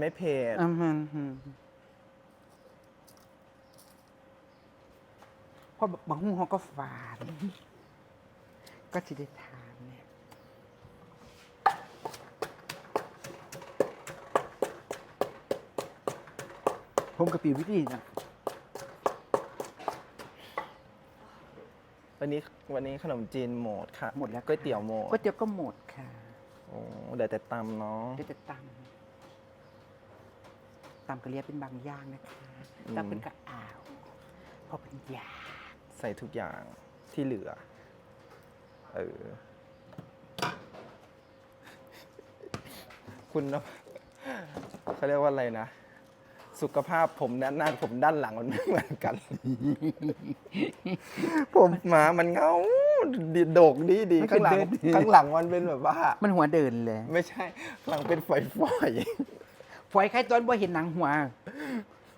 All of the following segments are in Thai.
ไม่เผ็ดอืมฮึฮึเพราะบางหูเขาก็ฝาน ก็จะได้ทานเนี่ยผมกับปีวิธีนะวันนี้วันนี้ขนมจีนหมดค่ะหมดแล้วก๋วยเตี๋ยวหมดก๋วยเตี๋ยวก็หมดค่ะ โอ้เดี๋ยวแต่ตำเนาะได้แต่ตำ ตำกระเลียเป็นบางอย่างนะคะอืมตำเป็นกระอ่าวเพอเป็นยาใส่ทุกอย่างที่เหลือ เออ คุณนะเขาเรียกว่าอะไรนะ สุขภาพผมด้านหน้ากับผมด้านหลังมันไม่เหมือนกัน ผมหมามันเงาดีโดกดีดีข้างหลังข้างหลังมันเป็นแบบว่า มันหัวเดินเลย ไม่ใช่ข้างหลังเป็นฝอยฝอย ฝอยใครตอนบ่เห็นหนังหัว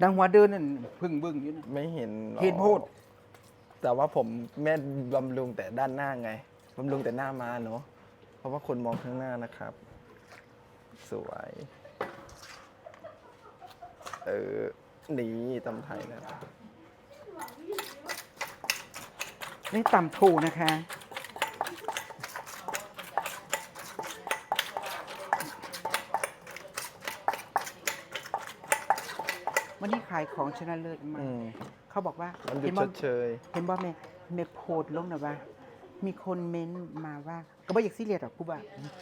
หนังหัวเดินนั่นพึ่งเบึ้งอยู่นะๆไม่เห็นหรอกเห็นโพดแต่ว่าผมแม่บำรุงแต่ด้านหน้าไงบำรุงแต่หน้ามาเนาะเพราะว่าคนมองข้างหน้านะครับ สวย เออนี่ตำไทยนะนี่ตำถูนะคะ วันนี้ขายของชนะเลิศมาอืกมเขาบอกว่ามันหยุเห็ดนชบ่ดเชย เห็นบ่แม่แม่โพดลงนะว่า มีคนเม้นมาว่า ก็บ่อยากซีเรียสหรอกพูดว่า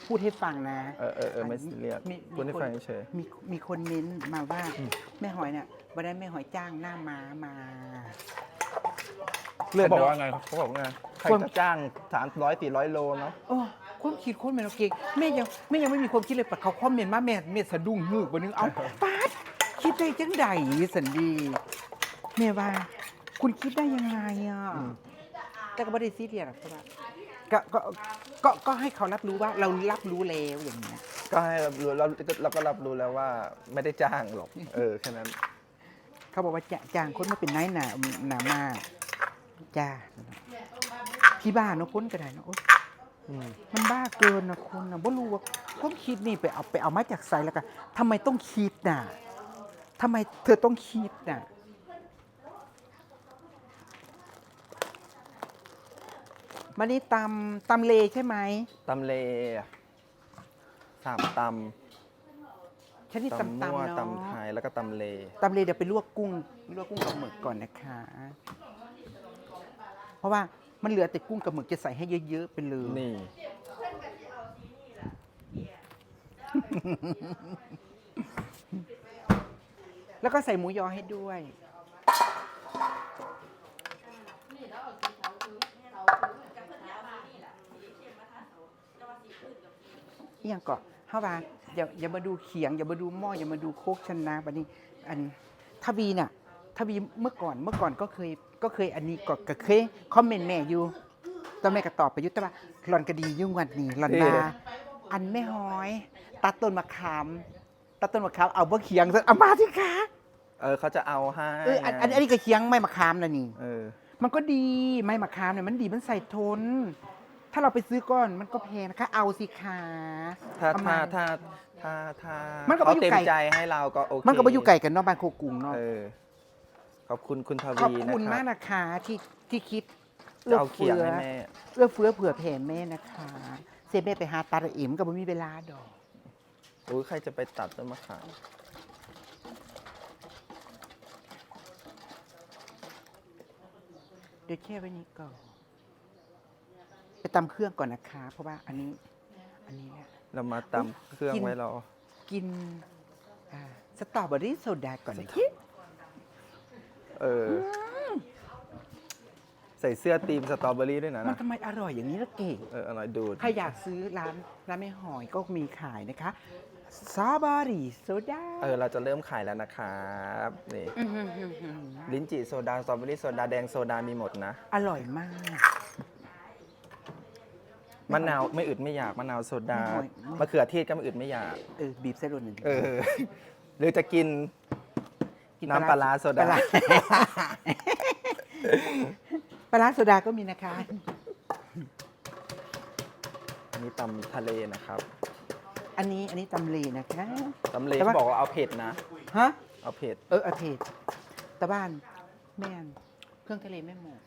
พูดให้ฟังนะเออเออเออไม่ซีเรียสมีพูดให้มีคนฟังเฉย มีมีคนเม้นมาว่า แม่หอยเนี่ยบ่ได้แม่หอยจ้างหน้าม้ามาเขาบอกว่าไงครับเขาบอกว่าไงใครคนจะจ้างสามร้อยสี่ร้อยโลเนาะ โอ้ความคิดคนแม่นเอาเก่งแม่ยังแม่ยังไม่มีความคิดเลยปะเขาคอมเมนต์มาแม่แม่สะดุ้งฮือกบ่นึงเอาป๊าด คิดได้จังใดสันดีแม่ว่า คุณคิดได้ยังไงอะแต่ก็ไม่ได้ซีเรียสหรอกใช่ปะก็ก็ก็ก็ให้เขารับรู้ว่าเรารับรู้แล้วอย่างเงี้ย ก็ให้รับรู้แล้วเราก็รับรู้แล้วว่าไม่ได้จ้างหรอก เออแค่นั้น เขาบอกว่าจะจ้างคนมาเป็นนายหนาหนามาจ้าที่บ้านเนาะคนก็ได้เนาะโอ๊ยอืมมันบ้าเกินนะคุณนะบ่รู้ว่าความคิดนี่ไปเอาไปเอามาจากไสแล้วกันทำไมต้องคิดน่ะ ทำไมเธอต้องคิดน่ะมันนี่ตำตำเลใช่ไหมตำเลสามตฉันนี่ำตำตำมั่วตำเนาะตำไทยแล้วก็ตำเล ตำเลเดี๋ยวไปลวกกุ้งลวกกุ้งกับหมึกก่อนนะคะ เพราะว่ามันเหลือแต่กุ้งกับหมึกจะใส่ให้เยอะๆไปเลยนี่ แล้วก็ใส่หมูยอให้ด้วยอหย่างเกาะเฮาว่าอย่าอย่ามาดูเขียง อย่ามาดูหม้ออย่ามาดูโคกชนะบัดนี้ อันทวีน่ะทวีเมื่อก่อนเมื่อก่อนก็เคยก็เคยอันนี้ก็ก็เคยคอมเมนต์แม่อยู่ตอนแม่ก็ตอบไปอยุติว่าหล่อนก็ดีอยุ่งวันนี้หล่อนมาอันไม่ห้อย ตัดต้นมะขามตัดต้นมะขามเอาบ่เขียงซะเอามาสิคะ เออเขาจะเอาให้เอออันอันอันนี้ก็เคียงไม่มะขามนะนี่ เออ มันก็ดีไม่มะขามเนี่ยมันดีมันใส่ทน ถ้าเราไปซื้อก้อนมันก็แพงนะคะ เอาสิคะถ้าเอถ้ามาถ้าถ้าถ้ามันก็เขาไม่อยู่เต็มไกล ใจให้เราก็โอเคมันก็ไปอยู่ไก่กันเนาะบ้านโคกรุงเนาะเออขอบคุณคุณทขอบวีนะคุณคมารักบนะคะที่ที่คิดจะเอาเขียงให้แม่ เอื้อเฟื้อเผื่อแผ่แม่นะคะเซเม่ไปหาตาตะเอ็มก็ไม่มีเวลาดอกโอ้ยใครจะไปตัดต้นมะขาม ดี๋ยวแช่ไว้นี้ก่อน ไปตำเครื่องก่อนนะคะ เพราะว่าอันนี้ อันนี้เนี่ย เรามาตำเครื่องกิน ไว้รอ กินอ่าสตรอเบอรี่โซดาก่อนนะคะเอออใส่เสื้อทีมสตรอเบอรี่ด้วยนะมันนะทำไมอร่อยอย่างนี้ละเก่ง เอออร่อยดูด ใครอยากซื้อร้านร้านแม่หอยก็มีขายนะคะ ซาบารีโซดาเออเราจะเริ่มขายแล้วนะครับนี่อื้อหือหือหือลิ้นจี่โซดาสตรอเบอรี่โซดาแดงโซดามีหมดนะอร่อยมากมะนาวไม่อึดไม่อยากมะนาวโซดาไม่มะเขือเทศก็ไม่อึดไม่อยากเออบีบเส้นรวนหนึ่งเออ หรือจะกินกิน้ำปลาร้าโซดาปลร้ปลาร้าโซดาก็มีนะคะอันนี้ตำทะเลนะครับ ออันนี้อันนี้ตำเลนะคะ ตำเลแต่ว่าเขาบอกว่าเอาเผ็ดนะ ฮะ เอาเผ็ดเอออาเพจแต่บ้านแม่นเครื่องทะเลไม่หมด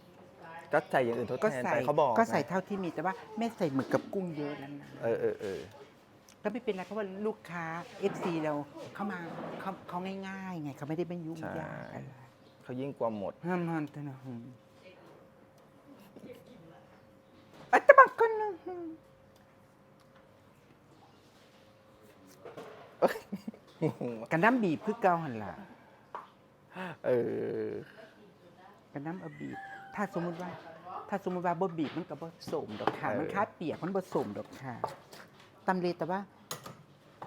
ก็ใส่อย่างอื่นทดก็แทนใส่ไปเขาบอกก็ใส่นะเท่าที่มีแต่ว่าแม่ใส่หมึกกับกุ้งเยอะแล้วนะเออเออเออแล้วไม่เป็นไรเพราะว่าลูกค้า FC เราเข้ามาเขาเขาง่ายๆไงเขาไม่ได้เป็นยุ่งยากอะไรเขายิ่งกว่าหมด ฮัมฮันตนะฮึมอัตบักกันนะฮึม กันน้ำบีบคือเก่าหันล่ะเออกันน้ำเอาบีบ ถ้าสมมุติว่า ถ้าสมมุติว่าบ่บีบมันก็บ่สมดอกค่ะเออมันคาเปียกมันบ่สมดอกค่ะตำเลแต่ว่า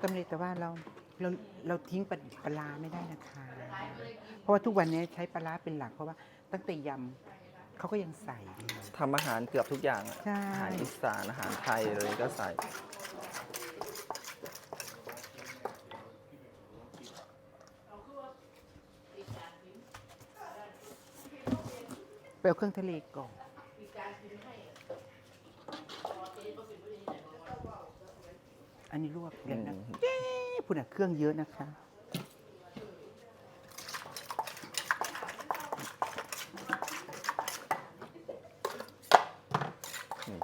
ตำเลแต่ว่าเราเราเราทิ้งปลาปลาร้าไม่ได้นะคะ เพราะว่าทุกวันนี้ใช้ปลาร้าเป็นหลักเพราะว่าตั้งแต่ยำเขาก็ยังใส่ทำอาหารเกือบทุกอย่างอะใช่อาหารอีสานอาหารไทยเลยก็ใส่ เอาเครื่องทะเลก่อนอันนี้ลวกเดี๋ยวนะอืมเจ๊พูดนะเครื่องเยอะนะคะนี่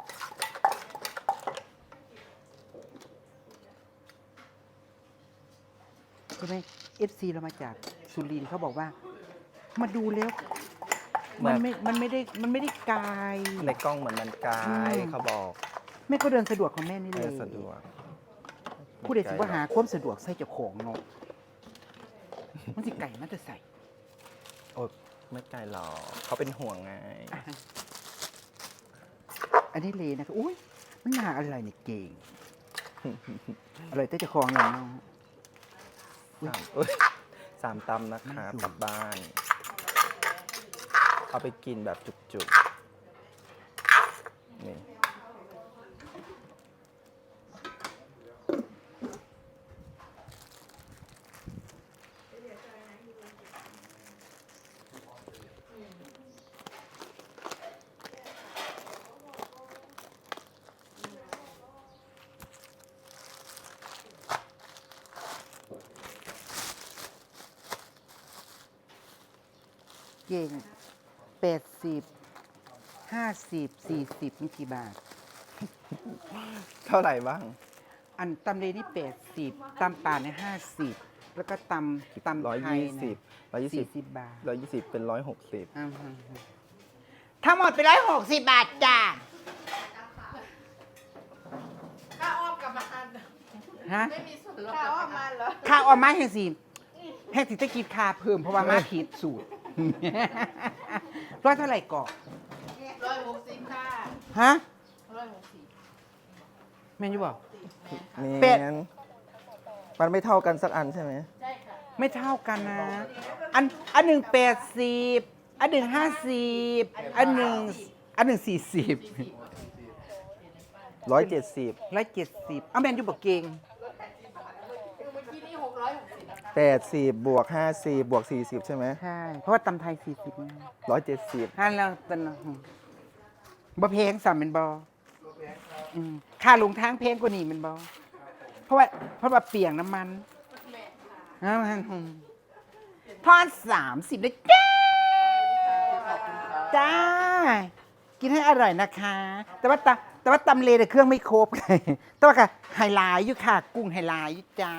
ใช่ไหมเอฟซีเรามาจากสุรินทร์เขาบอกว่า มาดูแล้ว มันไม่ มันไม่ได้ มันไม่ได้ไกล ในกล้องเหมือนมันกายอืมเขาบอกแม่ก็เดินสะดวกของแม่นี่เอเลอยสะดวกผู้ใดสิว่าหาความสะดวกใส่เจ้าของเนาะมันสิไก่มันจะใส่โอ้ไม่ไกลหรอกเขาเป็นห่วงไงอันนี้เลยนะคะอุ้ยมันน่าอะไรเนี่ยเก่งอร่อยแต่เจ้าของอย่างเนาะ อุ๊ยสามเอ้ยสามตำนะครับไม่ถูกกลับบ้าน เอาไปกินแบบจุกๆ นี่ เก่ง แปดสิบห้าสิบสี่สิบนี่กี่บาท เท่าไหร่บ้าง อันตำเลนี่แปดสิบตำป่าเนี่ยห้าสิบแล้วก็ตำตำร้อยไทยยี่สิบร้อยยี่สิสี่บสิบบาทร้อยยี่สิบเป็นร้อยหกสิบอ่าฮะทั้งหมดเป็นร้อยหกสิบบาทจ้าข้าอ้อมกลับมาฮะ ไม่มีส่วนลดข้าอ้อมมาเหรอค่าออมมาแห่งสิแห่งสิจะกินค่าเพิ่มเพราะว่ามาผิดสูตร ร้อยเท่าไหร่ก่อนร้อยหกสิบค่ะฮะร้อยหกสิบแม่นอยู่บอกนี่เป็ดมันไม่เท่ากันสักอันใช่ไหมใช่ค่ะไม่เท่ากันนะ อันอันหนึ่งแปดสิบอันหนึ่งห้าสิบอันหนึ่งอันหนึ่งสี่สิบร้อยเจ็ดสิบร้อยเจ็ดสิบเอาแมนอยู่บอกเก่ง แปดสิบบวกห้าสิบวกสี่สิบใช่ไหมใช่ เพราะว่าตำไทยสี่สิบ170 ถ้าเราเป็นบ่เพลงสามเป็นบอมค่าลงทางเพลงกว่านี่เป็นบอเพราะว่าเพราะว่าเปียงน้ำมันน้ำมันทอดสามสิบเลยจ้าจ้า กินให้อร่อยนะคะ แต่ว่าตาแต่ว่าตำเลแต่เครื่องไม่ครบเลยแต่ว่าค่ะไฮไลท์อยู่ค่ะ กุ้งไฮไลท์อยู่จ้า